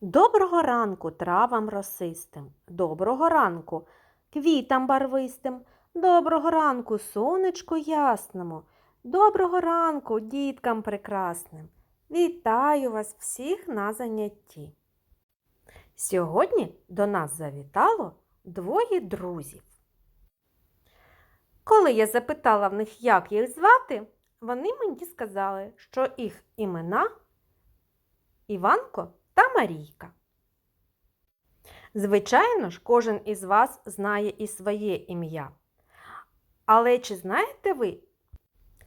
Доброго ранку травам росистим, доброго ранку квітам барвистим, доброго ранку сонечку ясному, доброго ранку діткам прекрасним. Вітаю вас всіх на занятті. Сьогодні до нас завітало двоє друзів. Коли я запитала в них, як їх звати, вони мені сказали, що їх імена Іванко Марійка. Звичайно ж, кожен із вас знає і своє ім'я. Але чи знаєте ви,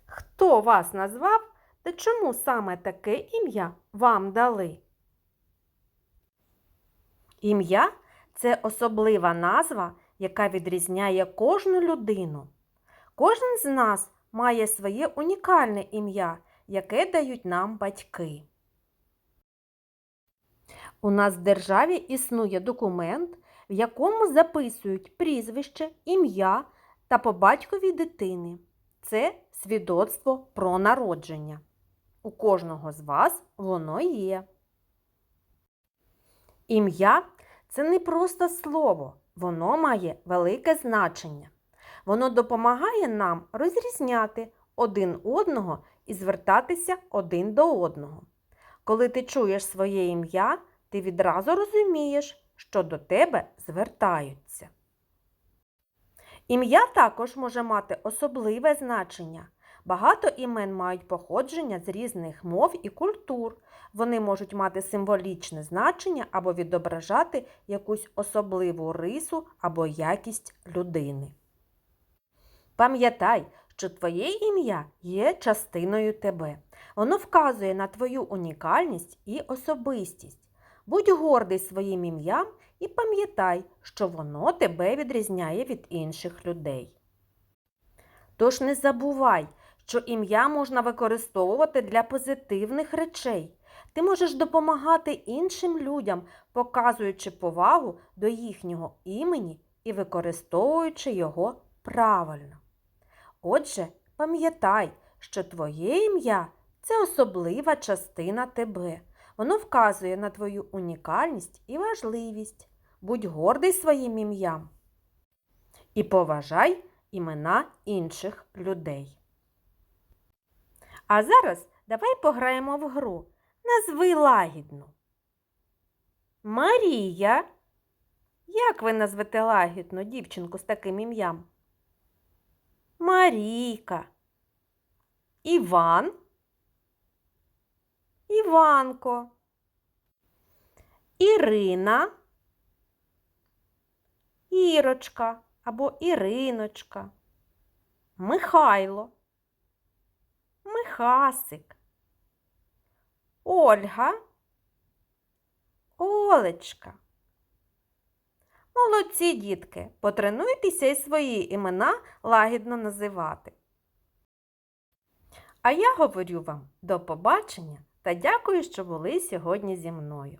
хто вас назвав та чому саме таке ім'я вам дали? Ім'я це особлива назва, яка відрізняє кожну людину. Кожен з нас має своє унікальне ім'я, яке дають нам батьки. У нас в державі існує документ, в якому записують прізвище, ім'я та по батькові дитини. Це свідоцтво про народження. У кожного з вас воно є. Ім'я це не просто слово, воно має велике значення. Воно допомагає нам розрізняти один одного і звертатися один до одного. Коли ти чуєш своє ім'я, ти відразу розумієш, що до тебе звертаються. Ім'я також може мати особливе значення. Багато імен мають походження з різних мов і культур. Вони можуть мати символічне значення або відображати якусь особливу рису або якість людини. Пам'ятай, що твоє ім'я є частиною тебе. Воно вказує на твою унікальність і особистість. Будь гордий своїм ім'ям і пам'ятай, що воно тебе відрізняє від інших людей. Тож не забувай, що ім'я можна використовувати для позитивних речей. Ти можеш допомагати іншим людям, показуючи повагу до їхнього імені і використовуючи його правильно. Отже, пам'ятай, що твоє ім'я це особлива частина тебе. Воно вказує на твою унікальність і важливість. Будь гордий своїм ім'ям і поважай імена інших людей. А зараз давай пограємо в гру. Назви лагідну. Марія. Як ви назвете лагідну дівчинку з таким ім'ям? Марійка. Іван. Іванко. Ірина. Ірочка або Іриночка. Михайло. Михасик. Ольга. Олечка. Молодці дітки, потренуйтеся і свої імена лагідно називати. А я говорю вам до побачення та дякую, що були сьогодні зі мною.